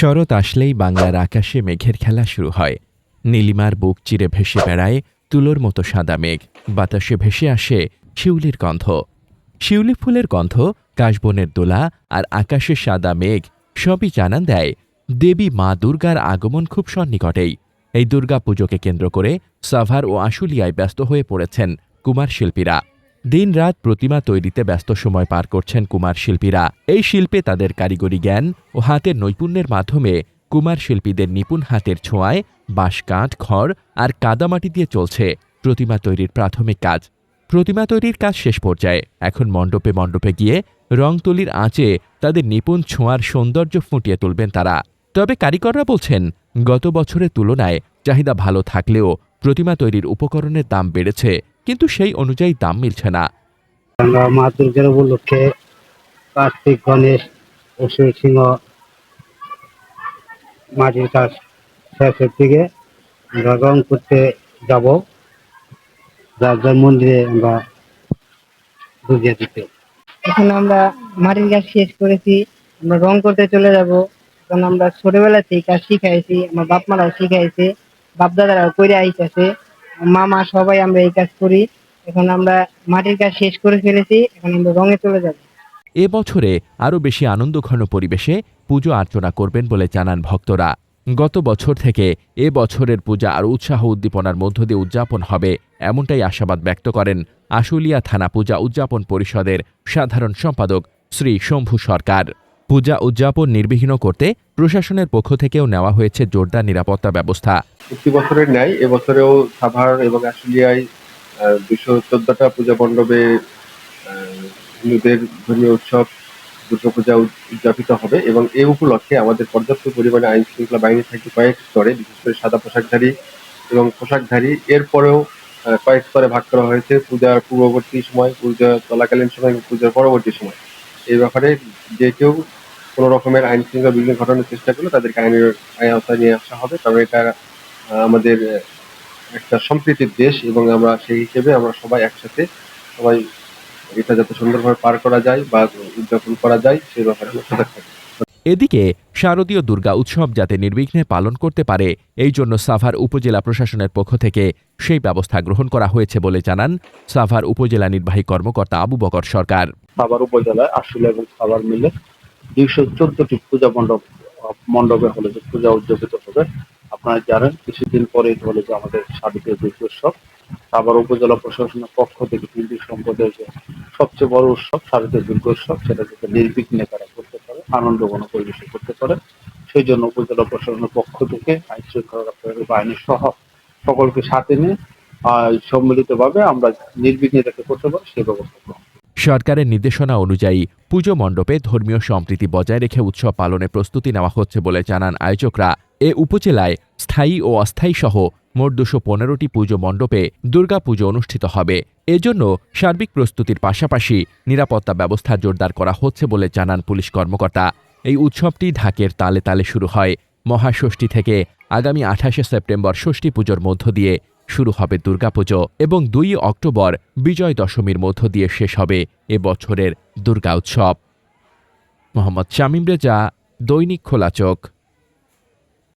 শরৎ আসলেই বাংলার আকাশে মেঘের খেলা শুরু হয়। নীলিমার বুক চিরে ভেসে বেড়ায় তুলোর মতো সাদা মেঘ। বাতাসে ভেসে আসে শিউলির গন্ধ। শিউলি ফুলের গন্ধ, কাশবনের দোলা আর আকাশে সাদা মেঘ সবই জানান দেয়, দেবী মা দুর্গার আগমন খুব সন্নিকটেই। এই দুর্গা পুজোকে কেন্দ্র করে সাভার ও আশুলিয়ায় ব্যস্ত হয়ে পড়েছেন কুমার শিল্পীরা দিনরাত প্রতিমা তৈরিতে ব্যস্ত সময় পার করছেন কুমার শিল্পীরা। এই শিল্পে তাদের কারিগরি জ্ঞান ও হাতের নৈপুণ্যের মাধ্যমে কুমার শিল্পীদের নিপুণ হাতের ছোঁয়ায় বাঁশ, কাঠ, খড় আর কাদামাটি দিয়ে চলছে প্রতিমা তৈরির প্রাথমিক কাজ। প্রতিমা তৈরির কাজ শেষ পর্যায়ে এখন মণ্ডপে মণ্ডপে গিয়ে রং তুলির আঁচে তাদের নিপুণ ছোঁয়ার সৌন্দর্য ফুটিয়ে তুলবেন তারা। তবে কারিগররা বলছেন, গত বছরের তুলনায় চাহিদা ভালো থাকলেও প্রতিমা তৈরির উপকরণের দাম বেড়েছে। কিন্তু সেই অনুযায়ী দাম মিলছে না। আমরা মা দুর্গার উপলক্ষে কার্তিক গণেশ অসুর সিংহ মাটির কাজ শেষের দিকে আমরা রং করতে যাব। যার যার মন্দিরে আমরা বুঝিয়ে দিতে এখন আমরা মাটির কাজ শেষ করেছি আমরা রং করতে চলে যাব। এখন আমরা ছোটবেলা থেকে কাজ শিখাইছি আমার বাপ মারাও শিখাইছে বাপ দাদারাও করে আইতেছে। মামা, সবাই আমরা এই কাজ করি। এখন আমরা মাটির কাজ শেষ করে ফেলেছি, এখন আমরা রঙে চলে যাব। এ বছরে আরও বেশি আনন্দঘন পরিবেশে পুজো অর্চনা করবেন বলে জানান ভক্তরা। গত বছর থেকে এ বছরের পূজা আর উৎসাহ উদ্দীপনার মধ্য দিয়ে উদযাপন হবে, এমনটাই আশাবাদ ব্যক্ত করেন আশুলিয়া থানা পূজা উদযাপন পরিষদের সাধারণ সম্পাদক শ্রী শম্ভু সরকার। পূজা উদযাপন নির্বিঘ্ন করতে প্রশাসনের পক্ষ থেকেও নেওয়া হয়েছে জোরদার নিরাপত্তা ব্যবস্থা। প্রতি বছরের ন্যায়, এবছরেও সাভার এবং আশুলিয়ায় দুশো চোদ্দটা পূজা মণ্ডপে হিন্দুদের ধর্মীয় উৎসব দুর্গাপূজা উদ- উদযাপিত হবে এবং এই উপলক্ষে আমাদের পর্যাপ্ত পরিমাণে আইন শৃঙ্খলা বাহিনী থাকবে কয়েক স্তরে, বিশেষ করে সাদা পোশাকধারী এবং পোশাকধারী। এরপরেও কয়েক স্তরে ভাগ করা হয়েছে পূজার পূর্ববর্তী সময়, পূজা চলাকালীন সময় এবং পূজার পরবর্তী সময়। এই ব্যাপারে যে কেউ কোনো রকমের আইন শৃঙ্খলা বিঘ্ন ঘটানোর চেষ্টা করলে তাদেরকে আইনের আইন আওতায় নিয়ে আসা হবে। কারণ এটা আমাদের একটা সম্প্রীতির দেশ এবং আমরা সেই হিসেবে আমরা সবাই একসাথে সবাই এটা যাতে সুন্দরভাবে পার করা যায় বা উদযাপন করা যায় সেই ব্যাপারে আমরা সজাগ থাকি। এদিকে শারদীয় দুর্গা উৎসব যাতে নির্বিঘ্নে পালন করতে পারে এই জন্য সাভার উপজেলা প্রশাসনের পক্ষ থেকে সেই ব্যবস্থা গ্রহণ করা হয়েছে বলে জানান সাভার উপজেলা নির্বাহী কর্মকর্তা আবু বকর সরকার। সাভার উপজেলায় আশুলিয়া এবং সাভার মিলে দুইশো চোদ্দটি পূজা মণ্ডপ মণ্ডপে হলে যে পূজা উদযাপিত হবে, আপনারা জানেন কিছুদিন পরেই হলে যে আমাদের শারদীয় দুর্গা উৎসব। সাভার উপজেলা প্রশাসনের পক্ষ থেকে হিন্দু সম্প্রদায়ের যে সবচেয়ে বড় উৎসব শারদীয় দুর্গা উৎসব, সেটা যাতে নির্বিঘ্নে তারা করতে পারে আনন্দঘন পরিবেশে করতে পারে। সেই জন্য উপজেলা প্রশাসনের পক্ষ থেকে আইন শৃঙ্খলা বাহিনী সহ সকলকে সাথে নিয়ে সম্মিলিতভাবে আমরা নির্বিঘ্নে যাতে করতে পারি, সেই ব্যবস্থা গ্রহণ সরকারের নির্দেশনা অনুযায়ী পুজো মণ্ডপে ধর্মীয় সম্প্রীতি বজায় রেখে উৎসব পালনের প্রস্তুতি নেওয়া হচ্ছে বলে জানান আয়োজকরা। এ উপজেলায় স্থায়ী ও অস্থায়ী সহ মোট দুশো পনেরোটি পুজো মণ্ডপে দুর্গাপুজো অনুষ্ঠিত হবে। এজন্য সার্বিক প্রস্তুতির পাশাপাশি নিরাপত্তা ব্যবস্থা জোরদার করা হচ্ছে বলে জানান পুলিশ কর্মকর্তা। এই উৎসবটি ঢাকের তালে তালে শুরু হয়। মহাষষ্ঠী থেকে আগামী আঠাশে সেপ্টেম্বর ষষ্ঠী পুজোর মধ্য দিয়ে শুরু হবে দুর্গাপুজো এবং দুই অক্টোবর বিজয় দশমীর মধ্য দিয়ে শেষ হবে এবছরের বছরের দুর্গা উৎসব। মোহাম্মদ শামিম রেজা, দৈনিক খোলা চোখ।